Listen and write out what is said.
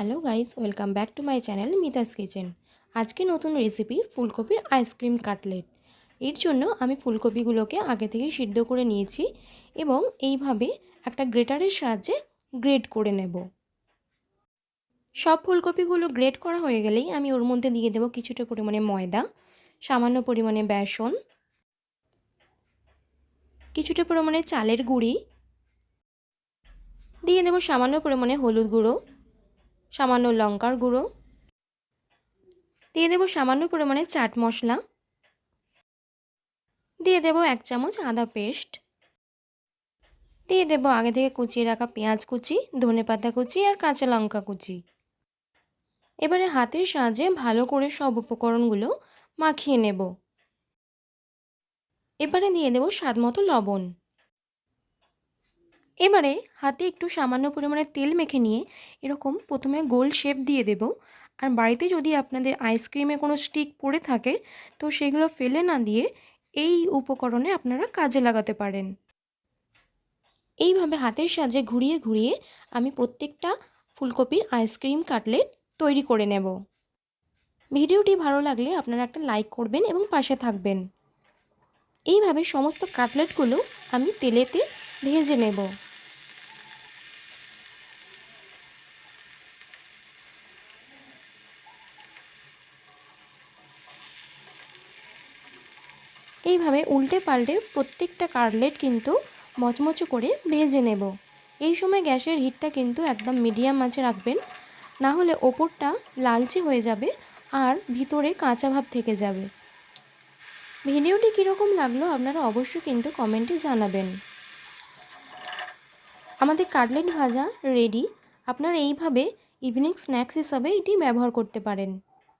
Hello guys welcome back to my channel Mita's kitchen আজকে নতুন recipe ফুলকপির ice cream cutlet এর জন্য আমি ফুলকপিগুলোকে আগে থেকে সিদ্ধ করে নিয়েছি এবং এইভাবে একটা গ্রেটারের সাহায্যে গ্রেড করে নেব। সব ফুলকপিগুলো গ্রেড করা হয়ে গেলেই আমি ওর মধ্যে দিয়ে দেবো কিছুটা পরিমাণে ময়দা, সামান্য পরিমাণে বেসন, কিছুটা পরিমাণে চালের গুঁড়ি, দিয়ে দেবো সামান্য পরিমাণে হলুদ গুঁড়ো সামান্য লঙ্কার গুঁড়ো। দিয়ে দেবো সামান্য পরিমাণে চাট মশলা। দিয়ে দেবো এক চামচ আদা পেস্ট। দিয়ে দেবো আগে থেকে কুচিয়ে রাখা পেঁয়াজ কুচি, ধনে পাতা কুচি আর কাঁচা লঙ্কা কুচি। এবারে হাতের সাহায্যে ভালো করে সব উপকরণগুলো মাখিয়ে নেব। এবারে দিয়ে দেবো স্বাদ মতো লবণ। এবারে হাতে একটু সামান্য পরিমাণে তেল মেখে নিয়ে এরকম প্রথমে গোল শেপ দিয়ে দেব। আর বাড়িতে যদি আপনাদের আইসক্রিমে কোনো স্টিক পড়ে থাকে, তো সেগুলো ফেলে না দিয়ে এই উপকরণে আপনারা কাজে লাগাতে পারেন। এইভাবে হাতের সাহায্যে ঘুরিয়ে ঘুরিয়ে আমি প্রত্যেকটা ফুলকপির আইসক্রিম কাটলেট তৈরি করে নেব। ভিডিওটি ভালো লাগলে আপনারা একটা লাইক করবেন এবং পাশে থাকবেন। এইভাবে সমস্ত কাটলেটগুলো আমি তেলেতে ভেজে নেব। এইভাবে উল্টে পাল্টে প্রত্যেকটা কাটলেট কিন্তু মচমচে করে ভেজে নেব। এই সময় গ্যাসের হিটটা কিন্তু একদম মিডিয়াম মাঝে রাখবেন। না হলে ওপরটা লালচে হয়ে যাবে আর ভিতরে কাঁচা ভাব থেকে যাবে। ভিডিওটি কীরকম লাগল আপনারা অবশ্যই কিন্তু কমেন্টে জানাবেন। আমাদের কাটলেট ভাজা রেডি। আপনারা এইভাবে ইভিনিং স্ন্যাক্স হিসাবে এটি ব্যবহার করতে পারেন।